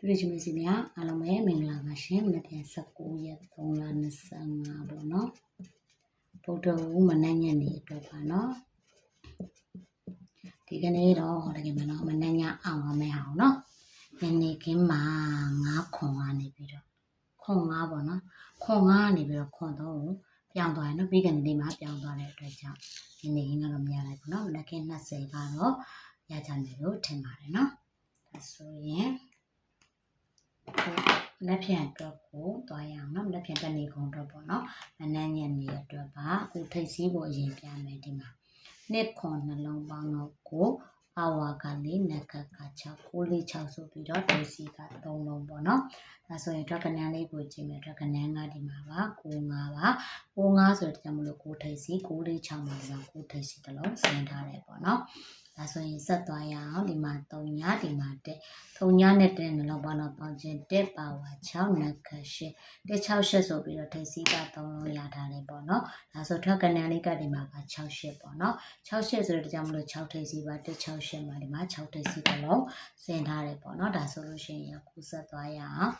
တူရချင်းမစီများအားလုံးပဲမင်္ဂလာပါရှင်မနက်ဖြန်19ရက်3လ25ပေါ့နော်ဗုဒ္ဓဝမနက်ညနေအတွက်ပါနော်ဒီကနေ့တော့ဟောတကယ်မနော်မနက်ညအောင်ရမယ်အောင်နော်ညနေခင်းမှာ9ခွန်ကနေပြီးတော့ခွန်9ပေါ့နော်ခွန်9ကနေပြီးတော့ခွန်3ကိုပြောင်းသွားတယ်နော်ပြီးကနေဒီမှာပြောင်းသွားတဲ့အတွက်ကြောင့်ညနေခင်းကတော့မရလိုက်ဘူးနော်မနက်ခင်း20ကတော့ရကြမယ်လို့ထင်ပါတယ်နော်ဒါဆိုရင် လက်ဖြန်အတွက်ကိုတွားရအောင်နော်လက်ဖြန်တနေကုန်အတွက်ပေါ့နော်မနှမ်းညက်နေအတွက်ပါအခုထိတ်စည်းဖို့အရင်ပြမယ်ဒီမှာနှစ်ခွန်နှလုံးပေါင်းတော့ကိုအဝါကလေးနက်ကက6 9လေး6ဆိုပြီးတော့ထိတ်စည်းက3လုံးပေါ့နော်ဒါဆိုရင်အတွက်ကနန်းလေးကိုကြည့်မယ်အတွက်ကနန်းကဒီမှာပါ9 5ပါ9 5ဆိုတဲ့ကြောင့်မလို့9ထိတ်စည်း9လေး6မှာဆို9ထိတ်စည်းတစ်လုံးဆင်းထားတယ်ပေါ့နော် ဒါဆိုရင်ဆက်သွားရအောင်ဒီမှာ3ညဒီမှာတက်ထုံညနဲ့တဲ့နှလုံးပေါင်းတော့ပေါင်းခြင်းတက်ပါဝါ6နက်ခရှစ်တက်6ရှစ်ဆိုပြီးတော့ထိတ်စီးက3လုံးရထားတယ်ပေါ့နော်ဒါဆိုထွက်ကနန်းလေးကဒီမှာက6ရှစ်ပေါ့နော်6ရှစ်ဆိုတဲ့ကြောင့်မလို့6ထိတ်စီးပါတက်6ရှစ်မှာဒီမှာ6ထိတ်စီးတစ်လုံးဆင်ထားတယ်ပေါ့နော်ဒါဆိုလို့ရှိရင်အခုဆက်သွားရအောင်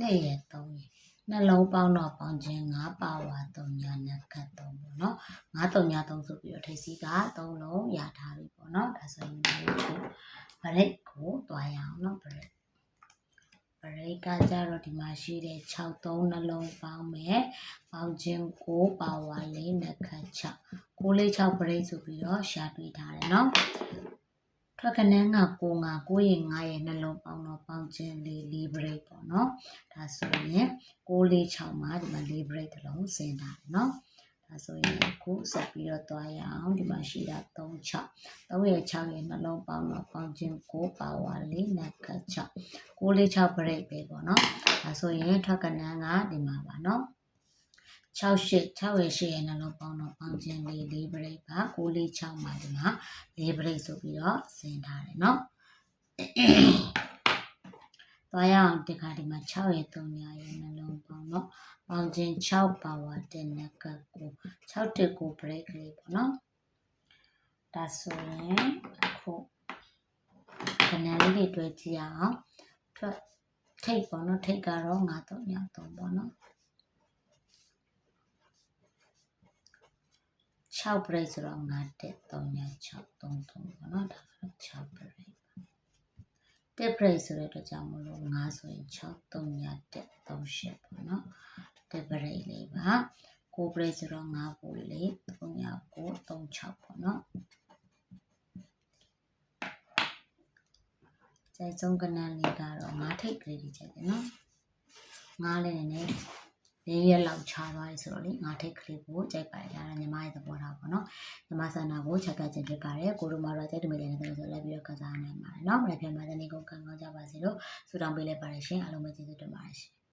နေ့ရက်3ရက် နှလုံးပေါင်းတော့ပေါင်းခြင်း9ပါဝါ3ညနက်ခတ်3ပေါ့နော်9 3ည3ဆိုပြီးတော့ထိတ်စီးက3လုံးရထားပြီပေါ့နော်ဒါဆိုရင်ဒီလိုချို့ဗရိတ်ကိုတွားရအောင်နော်ဗရိတ်ဗရိတ်ကကြတော့ဒီမှာရှိတဲ့6 3နှလုံးပေါင်းမယ်ပေါင်းခြင်း9ပါဝါ4နက်ခတ်6 9လေး6ဗရိတ်ဆိုပြီးတော့ရှာတွေ့ထားတယ်နော် ထွက်ကနန်းကကိုငါ9ရင်9ရင်နှလုံးပေါင်းတော့ပေါင်းခြင်းလေး4ဗရိတ်ပေါ့နော်ဒါဆိုရင်6လေး6မှာဒီမှာ4ဗရိတ်တစ်လုံးဆင်းထားတယ်နော်ဒါဆိုရင်အခုဆက်ပြီးတော့တွားရအောင်ဒီမှာရှိတာ3 6 3ရဲ့6ရဲ့နှလုံးပေါင်းတော့ပေါင်းခြင်း9ပါဝါ4နက်က6 9လေး6ဗရိတ်ပဲပေါ့နော်ဒါဆိုရင်ထွက်ကနန်းကဒီမှာပါနော် 6 8 6ရဲ့8ရဲ့နှလုံးပေါင်းတော့ပေါင်းခြင်းလေး4ဗရိတ်ပါ9လေး6မှာဒီမှာ4ဗရိတ်ဆိုပြီးတော့ဆင်းထားတယ်နော်သွားရအောင်ဒီခါဒီမှာ6ရဲ့3ညာရဲ့နှလုံးပေါင်းတော့ပေါင်းခြင်း6ပါဝါ10နက်က9 6တက်ကို break လေးပေါ့နော်ဒါဆိုရင်အခုခဏလေးတွေတွေ့ကြည့်အောင်ထွက်ထိတ်ပေါ့နော်ထိတ်ကတော့9 3ည3ပေါ့နော် 6 break ဆိုတော့9တက်3ည6 3 3ပေါ့နော်ဒါကတော့6 break တက် break ဆိုတဲ့အတွက်ကြောင့်မလို့9ဆိုရင်6 3ညတက်3 8ပေါ့နော်တက် break လေးပါကို break ဆိုတော့9ပိုလေး3ည9 3 6ပေါ့နော်ကျိုင်ဆုံးကနန်းလေးကတော့9ထိပ်ကလေးကြီးကျိုင်တယ်နော်9လေးနဲ့ လေးရက်လောက်ချသွားပြီဆိုတော့လေငါထိတ်ကလေးကိုကြိုက်ပါတယ်ဒါကညီမရဲ့သဘောထားပေါ့နော်ညီမဆန္ဒကိုချက်ကခြင်းဖြစ်ပါတယ်ကိုတို့မတော့ကြိုက်တမိတယ်နဲ့ဆိုလိုက်ပြီးတော့ကစားနိုင်ပါတယ်နော်မနေ့ပြန်မှာတနေ့ကိုကံကောင်းကြပါစေလို့ဆုတောင်းပေးလိုက်ပါတယ်ရှင်အားလုံးပဲကျေးဇူးတင်ပါတယ်ရှင်